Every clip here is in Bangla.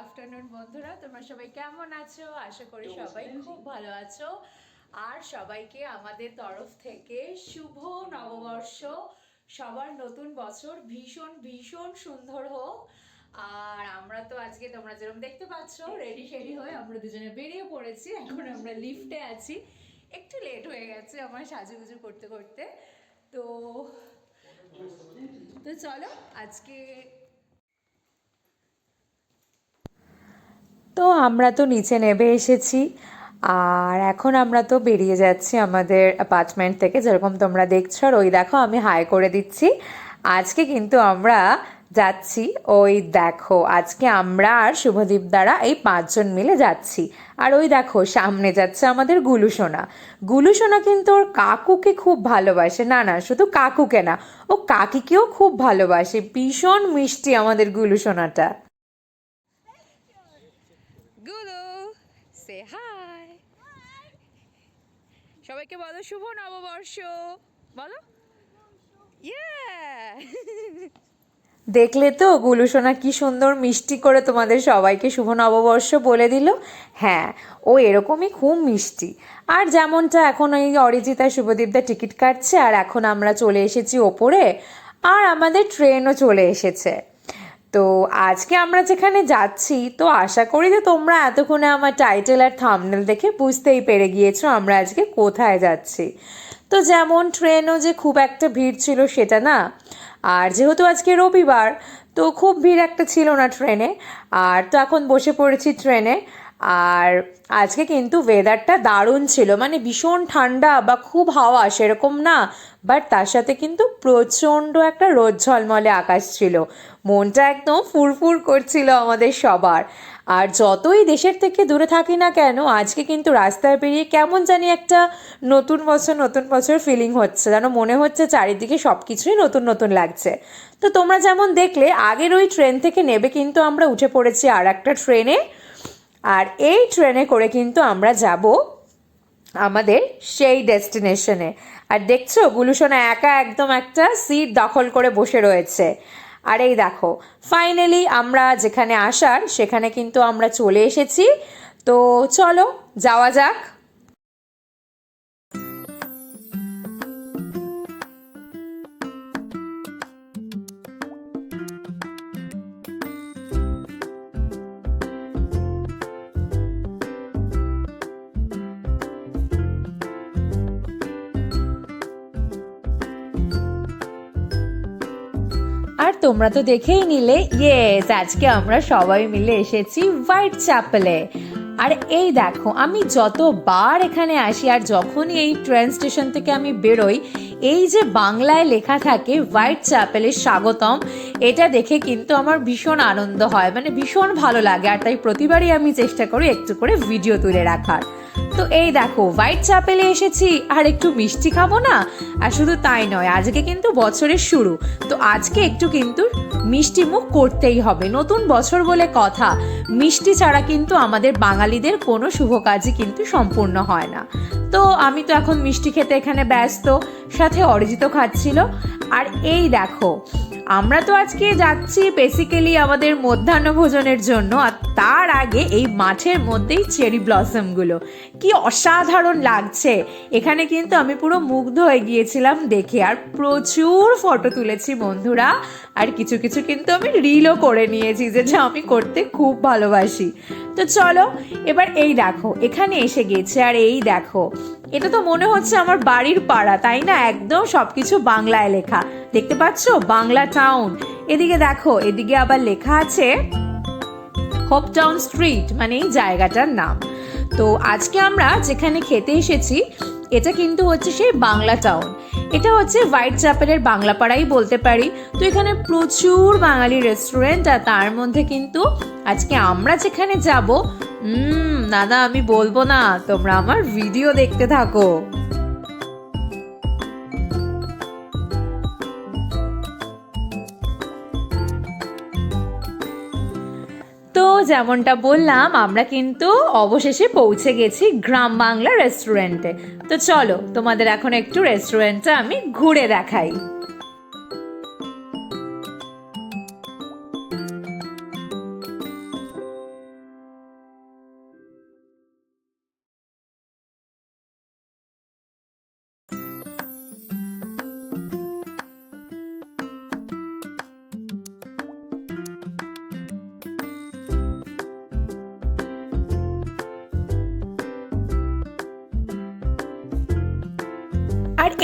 আফটারনুন বন্ধুরা। তোমরা সবাই কেমন আছো? আশা করি সবাই খুব ভালো আছো। আর সবাইকে আমাদের তরফ থেকে শুভ নববর্ষ। সবার নতুন বছর ভীষণ ভীষণ সুন্দর হোক। আর আমরা তো আজকে তোমরা যেরকম দেখতে পাচ্ছ রেডি শেডি হয়ে আমরা দুজনে বেরিয়ে পড়েছি। এখন আমরা লিফটে আছি। একটু লেট হয়ে গেছে আমার সাজুগুজু করতে করতে। তো তো চলো আজকে তো আমরা তো নিচে নেমে এসেছি। আর এখন আমরা তো বেরিয়ে যাচ্ছি আমাদের অ্যাপার্টমেন্ট থেকে, যেরকম তোমরা দেখছ। আর ওই দেখো, আমি হাই করে দিচ্ছি। আজকে কিন্তু আমরা যাচ্ছি, ওই দেখো, আজকে আমরা আর শুভদীপ দ্বারা এই পাঁচজন মিলে যাচ্ছি। আর ওই দেখো, সামনে যাচ্ছে আমাদের গুলুসোনা গুলুসোনা কিন্তু ওর কাকুকে খুব ভালোবাসে। না না, শুধু কাকুকে না, ও কাকিকেও খুব ভালোবাসে। ভীষণ মিষ্টি আমাদের গুলুসোনাটা গুলু সে হাই সবাইকে বলো শুভ নববর্ষ। বলো? দেখলে তো গুলুসোনা কি সুন্দর মিষ্টি করে তোমাদের সবাইকে শুভ নববর্ষ বলে দিল। হ্যাঁ ও এরকমই খুব মিষ্টি। আর যেমনটা এখন ওই অরিজিতা শুভদীপদা টিকিট কাটছে, আর এখন আমরা চলে এসেছি ওপরে, আর আমাদের ট্রেনও চলে এসেছে। তো আজকে আমরা যেখানে যাচ্ছি, তো আশা করি যে তোমরা এতক্ষণে আমার টাইটেল আর থামনেল দেখে বুঝতেই পেরে গিয়েছো আমরা আজকে কোথায় যাচ্ছি। তো যেমন ট্রেনও যে খুব একটা ভিড় ছিল সেটা না, আর যেহেতু আজকে রবিবার, তো খুব ভিড় একটা ছিল না ট্রেনে, আর তো এখন বসে পড়েছি ট্রেনে আর আজকে কিন্তু ওয়েদারটা দারুণ ছিল। মানে ভীষণ ঠান্ডা বা খুব হাওয়া সেরকম না বাট তার সাথে কিন্তু প্রচণ্ড একটা রোদ ঝলমলে আকাশ ছিল। মনটা একদম ফুরফুর করছিল আমাদের সবার। আর যতই দেশের থেকে দূরে থাকি না কেন, আজকে কিন্তু রাস্তায় বেরিয়ে কেমন জানি একটা নতুন বছর নতুন বছর ফিলিং হচ্ছে। যেন মনে হচ্ছে চারিদিকে সব কিছুই নতুন নতুন লাগছে। তো তোমরা যেমন দেখলে, আগের ওই ট্রেন থেকে নেবে কিন্তু আমরা উঠে পড়েছি আর একটা ট্রেনে আর এই ট্রেনে করে কিন্তু আমরা যাব আমাদের সেই ডেস্টিনেশনে। আর দেখছ গুলুসোনা একা একদম একটা সিট দখল করে বসে রয়েছে। আর এই দেখো ফাইনালি আমরা যেখানে আসার, সেখানে কিন্তু আমরা চলে এসেছি। তো চলো, যাওয়া যাক। তোমরা তো দেখেই নিলে। ইয়েস আজকে আমরা সবাই মিলে এসেছি হোয়াইট চ্যাপেলে আর এই দেখো, আমি যতবার এখানে আসি আর যখনই এই ট্রেন স্টেশন থেকে আমি বেরোই, এই যে বাংলায় লেখা থাকে হোয়াইট চ্যাপেলের স্বাগতম, এটা দেখে কিন্তু আমার ভীষণ আনন্দ হয়। মানে ভীষণ ভালো লাগে আর তাই প্রতিবারই আমি চেষ্টা করি একটু করে ভিডিও তুলে রাখার। তো এই দেখো হোয়াইট চ্যাপেলে এসেছি, আর একটু মিষ্টি খাব না? আর শুধু তাই নয়, আজকে কিন্তু বছরের শুরু। তো আজকে একটু কিন্তু মিষ্টি মুখ করতেই হবে। নতুন বছর বলে কথা। মিষ্টি ছাড়া কিন্তু আমাদের বাঙালিদের কোনো শুভ কাজই কিন্তু সম্পূর্ণ হয় না। তো আমি তো এখন মিষ্টি খেতে এখানে ব্যস্ত, সাথে অরিজিত খাচ্ছিল। আর এই দেখো আমরা তো আজকে যাচ্ছি বেসিক্যালি আমাদের মধ্যাহ্ন ভোজনের জন্য, আর তার আগে এই মাঠের মধ্যেই চেরি ব্লসমগুলো কি অসাধারণ লাগছে! এখানে কিন্তু আমি পুরো মুগ্ধ হয়ে গিয়েছিলাম দেখে, আর প্রচুর ফটো তুলেছি বন্ধুরা। আর কিছু কিছু কিন্তু আমি রিলও করে নিয়েছি যেটা আমি করতে খুব ভালোবাসি। তো চলো, এবার এই দেখো, এখানে এসে গেছে, আর এই দেখো এটা তো মনে হচ্ছে আমার বাড়ির পাড়া, তাই না? একদম সবকিছু বাংলায় লেখা। দেখতে পাচ্ছ? বাংলা টাউন এদিকে দেখো, এদিকে আবার লেখা আছে হোপ টাউন স্ট্রিট মানে এই জায়গাটার নাম। তো আজকে আমরা যেখানে খেতে এসেছি, এটা কিন্তু হচ্ছে সেই বাংলা টাউন এটা হচ্ছে হোয়াইট চ্যাপেলের বাংলা পাড়াই বলতে পারি। তো এখানে প্রচুর বাঙালি রেস্টুরেন্ট আর তার মধ্যে কিন্তু আজকে আমরা যেখানে যাব হুম, দাদা, আমি বলব না। তোমরা আমার ভিডিও দেখতে থাকো। তো যেমনটা বললাম, আমরা কিন্তু অবশেষে পৌঁছে গেছি গ্রাম বাংলা রেস্টুরেন্টে তো চলো, তোমাদের এখন একটু রেস্টুরেন্টটা আমি ঘুরে দেখাই।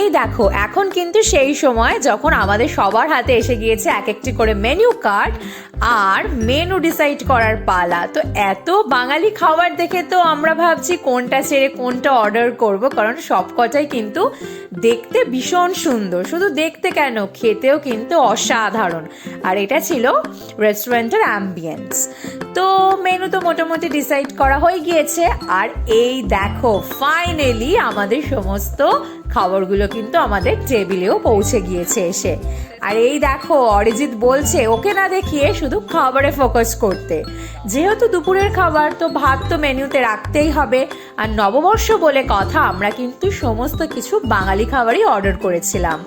এই দেখো, এখন কিন্তু সেই সময় যখন আমাদের সবার হাতে এসে গিয়েছে এক একটি করে মেনু কার্ড আর মেনু ডিসাইড করার পালা। তো এত বাঙালি খাবার দেখে তো আমরা ভাবছি কোনটা ছেড়ে কোনটা অর্ডার করব, কারণ সব কটাই কিন্তু দেখতে ভীষণ সুন্দর। শুধু দেখতে কেন, খেতেও কিন্তু অসাধারণ। আর এটা ছিল রেস্টুরেন্টের অ্যাম্বিয়েন্স তো মেনু তো মোটামুটি ডিসাইড করা হয়ে গিয়েছে। আর এই দেখো ফাইনালি আমাদের সমস্ত খাবারগুলো কিন্তু আমাদের টেবিলেও পৌঁছে গিয়েছে এসে। আর এই দেখো, অরিজিৎ বলছে, ওকে না দেখিয়ে শুধু খাবারে ফোকাস করতে। যেহেতু দুপুরের খাবার, তো ভাত তো মেনুতে রাখতেই হবে। আর নববর্ষ বলে কথা, আমরা কিন্তু সমস্ত কিছু বাঙালি খাবারই অর্ডার করেছিলাম।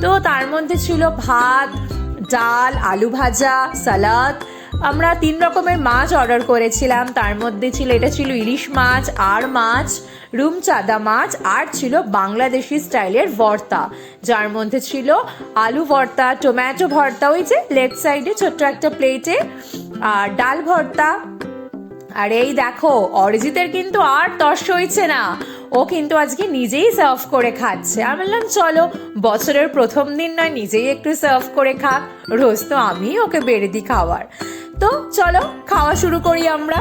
তো তার মধ্যে ছিল ভাত, ডাল, আলু ভাজা, সালাদ আমরা তিন রকমের মাছ অর্ডার করেছিলাম। তার মধ্যে ছিল, এটা ছিল ইলিশ মাছ আর মাছ, রুম চাদা মাছ, আর ছিল বাংলাদেশি স্টাইলের ভর্তা। যার মধ্যে ছিল আলু ভর্তা, টমেটো ভর্তা, ওই যে লেফট সাইডে ছোট্ট একটা প্লেটে আর ডাল ভর্তা আর এই দেখো, অরিজিতের কিন্তু আর তর্স হয়েছে না। ও কিন্তু আজকে নিজেই সার্ভ করে খাচ্ছে। আমি বললাম, চলো, বছরের প্রথম দিন নয়, নিজেই একটু সার্ভ করে খাক রোজ তো আমি ওকে বেড়ে দিই খাওয়ার। তো চলো, খাওয়া শুরু করি আমরা।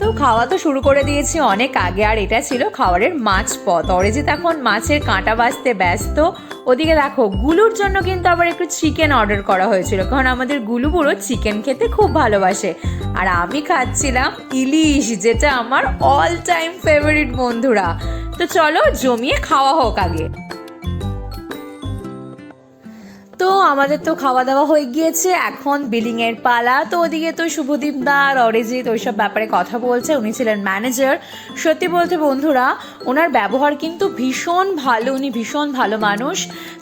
তো খাওয়া তো শুরু করে দিয়েছি অনেক আগে, আর এটা ছিল খাবারের মাছ পথ অরিজিৎ এখন মাছের কাঁটা বাছতে ব্যস্ত। ওদিকে দেখো, গুলুর জন্য কিন্তু আবার একটু চিকেন অর্ডার করা হয়েছিল, কারণ আমাদের গুলু বুড়ো চিকেন খেতে খুব ভালোবাসে। আর আমি খাচ্ছিলাম ইলিশ, যেটা আমার অল টাইম ফেভারিট বন্ধুরা। তো চলো, জমিয়ে খাওয়া হোক আগে। আমাদের তো খাওয়া দাওয়া হয়ে গিয়েছে। এখন বিলিং এর পালা। তো ওদিকে তো শুভদীপ দা আর অরিজিৎ ওইসব ব্যাপারে কথা বলছে। উনি ছিলেন ম্যানেজার সত্যি বলতে বন্ধুরা, ওনার ব্যবহার কিন্তু ভীষণ ভালো। উনি ভীষণ ভালো মানুষ।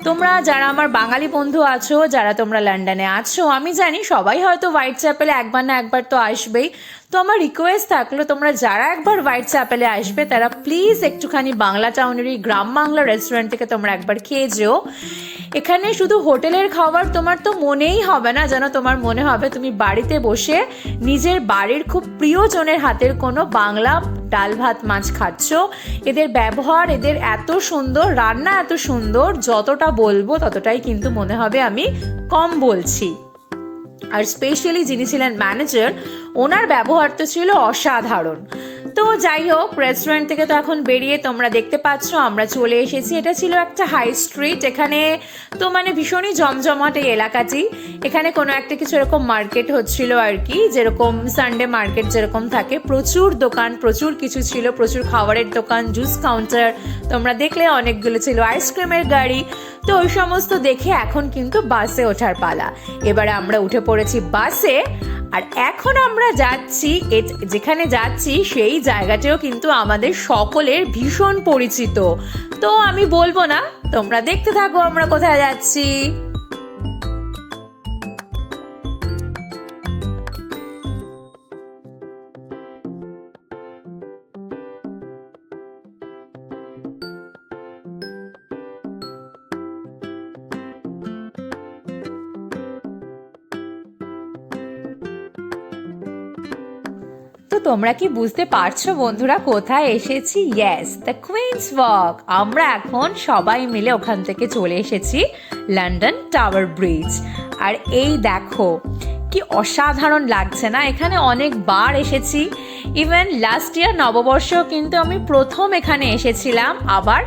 তোমরা যারা আমার বাঙালি বন্ধু আছো, যারা তোমরা লন্ডনে আছো, আমি জানি সবাই হয়তো হোয়াইট চ্যাপেলে একবার না একবার তো আসবেই। তো আমার রিকোয়েস্ট থাকল, তোমরা যারা একবার হোয়াইট চ্যাপেলে আসবে, তারা প্লিজ একটুখানি বাংলা টাউনের এই গ্রাম বাংলা রেস্টুরেন্ট থেকে তোমরা একবার খেয়ে যেও। এখানে শুধু হোটেলের খাবার তোমার তো মনেই হবে না যেন তোমার মনে হবে তুমি বাড়িতে বসে নিজের বাড়ির খুব প্রিয়জনের হাতের কোনো বাংলা ডাল ভাত মাছ খাচ্ছ। এদের ব্যবহার, এদের এত সুন্দর, রান্না এত সুন্দর, যতটা বলব ততটাই কিন্তু মনে হবে আমি কম বলছি। আর স্পেশালি যিনি ছিলেন ম্যানেজার ওনার ব্যবহার তো ছিল অসাধারণ। তো যাই হোক রেস্টুরেন্ট থেকে তো এখন বেরিয়ে তোমরা দেখতে পাচ্ছ, আমরা চলে এসেছি। এটা ছিল একটা হাই স্ট্রিট এখানে তো মানে ভীষণই জমজমাট এই এলাকাটি। এখানে কোনো একটা কিছু এরকম মার্কেট হচ্ছিল আর কি, যেরকম সানডে মার্কেট যেরকম থাকে। প্রচুর দোকান, প্রচুর কিছু ছিল, প্রচুর খাবারের দোকান জুস কাউন্টার তোমরা দেখলে অনেকগুলো ছিল। আইসক্রিমের গাড়ি তো ওই সমস্ত দেখে এখন কিন্তু বাসে ওঠার পালা। এবারে আমরা উঠে পড়েছি বাসে, আর এখন আমরা যাচ্ছি যেখানে যাচ্ছি সেই জায়গাটিও কিন্তু আমাদের সকলের ভীষণ পরিচিত। তো আমি বলব না, তোমরা দেখতে থাকো আমরা কোথায় যাচ্ছি। তোমরা কি বুঝতে পারছ বন্ধুরা কোথায় এসেছি? ইয়েস দ্য কুইন্স ওয়াক আমরা এখন সবাই মিলে ওখান থেকে চলে এসেছি লন্ডন টাওয়ার ব্রিজ আর এই দেখো, কি অসাধারণ লাগছে না? এখানে অনেকবার এসেছি। ইভেন লাস্ট ইয়ার নববর্ষেও কিন্তু আমি প্রথম এখানে এসেছিলাম। আবার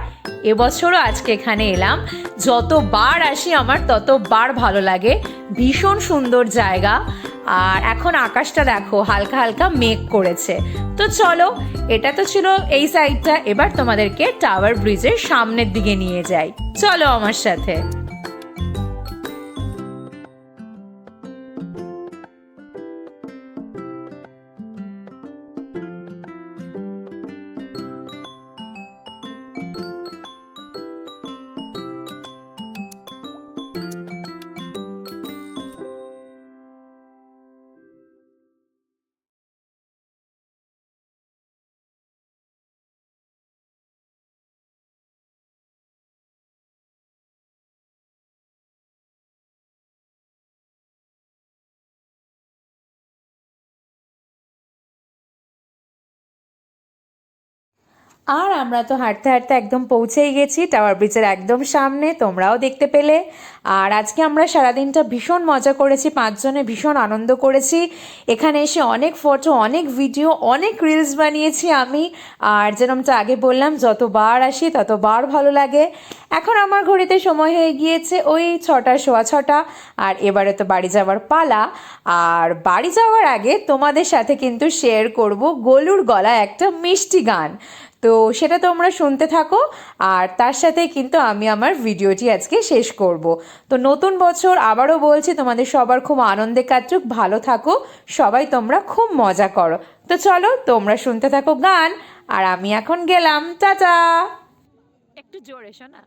এবছরও আজকে এখানে এলাম। যতবার আসি আমার ততবার ভালো লাগে। ভীষণ সুন্দর জায়গা। আর এখন আকাশটা দেখো, হালকা হালকা মেঘ করেছে। তো চলো, এটা তো ছিল এই সাইডটা এবার তোমাদেরকে টাওয়ার ব্রিজের সামনের দিকে নিয়ে যাই। চলো আমার সাথে। আর আমরা তো হাঁটতে হাঁটতে একদম পৌঁছেই গেছি টাওয়ার ব্রিজের একদম সামনে, তোমরাও দেখতে পেলে। আর আজকে আমরা সারাদিনটা ভীষণ মজা করেছি, পাঁচজনে ভীষণ আনন্দ করেছি। এখানে এসে অনেক ফটো অনেক ভিডিও অনেক রিলস বানিয়েছি আমি। আর যেরকমটা আগে বললাম, যতবার আসি ততবার ভালো লাগে। এখন আমার ঘড়িতে সময় হয়ে গিয়েছে ওই ছটা, সোয়া ছটা। আর এবারে তো বাড়ি যাওয়ার পালা। আর বাড়ি যাওয়ার আগে তোমাদের সাথে কিন্তু শেয়ার করব গোলুর গলা একটা মিষ্টি গান। তো সেটা তোমরা শুনতে থাকো, আর তার সাথে কিন্তু আমি আমার ভিডিওটি আজকে শেষ করব। তো নতুন বছর আবারও বলছি, তোমাদের সবার খুব আনন্দে কাটুক, ভালো থাকো, সবাই তোমরা খুব মজা করো। তো চলো, তোমরা শুনতে থাকো গান, আর আমি এখন গেলাম, টাটা! একটু জোরে শোনা।